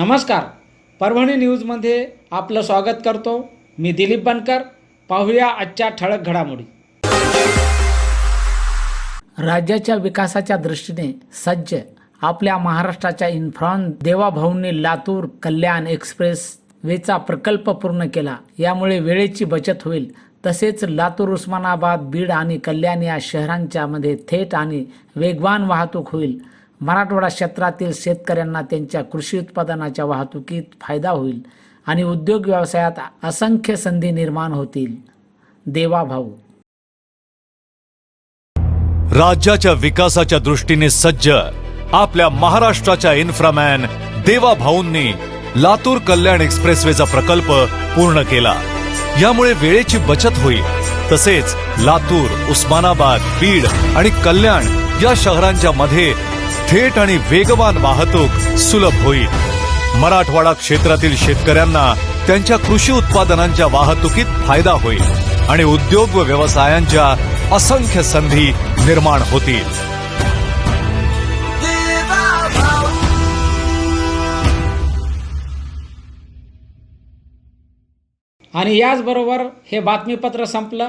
नमस्कार. परभणी न्यूजमध्ये आपलं स्वागत करतो. मी दिलीप बनकर. पाहूया आजच्या ठळक घडामोडी. राज्याच्या विकासाच्या दृष्टीने सज्ज आपल्या महाराष्ट्राच्या इन्फ्रॉन देवाभाऊंनी लातूर कल्याण एक्सप्रेस वेचा प्रकल्प पूर्ण केला. यामुळे वेळेची बचत होईल. तसेच लातूर उस्मानाबाद बीड आणि कल्याण या शहरांच्या मध्ये थेट आणि वेगवान वाहतूक होईल. मराठवाडा क्षेत्रातील शेतकऱ्यांना त्यांच्या कृषी उत्पादनाच्या वाहतुकीत फायदा होईल आणि उद्योग व्यवसायात असंख्य संधी निर्माण होतील. देवाभाऊ राज्याच्या विकासाच्या दृष्टीने सज्ज आपल्या महाराष्ट्राच्या इन्फ्रामॅन देवा भाऊंनी लातूर कल्याण एक्सप्रेसवेचा प्रकल्प पूर्ण केला. यामुळे वेळेची बचत होईल. तसेच लातूर उस्मानाबाद बीड आणि कल्याण या शहरांच्या मध्ये थेट आणि वेगवान वाहतूक सुलभ होईल. मराठवाडा क्षेत्रातील शेतकऱ्यांना त्यांच्या कृषी उत्पादनांच्या वाहतुकीत फायदा होईल आणि उद्योग व व्यवसायांच्या असंख्य संधी निर्माण होतील. आणि याचबरोबर हे बातमीपत्र संपलं.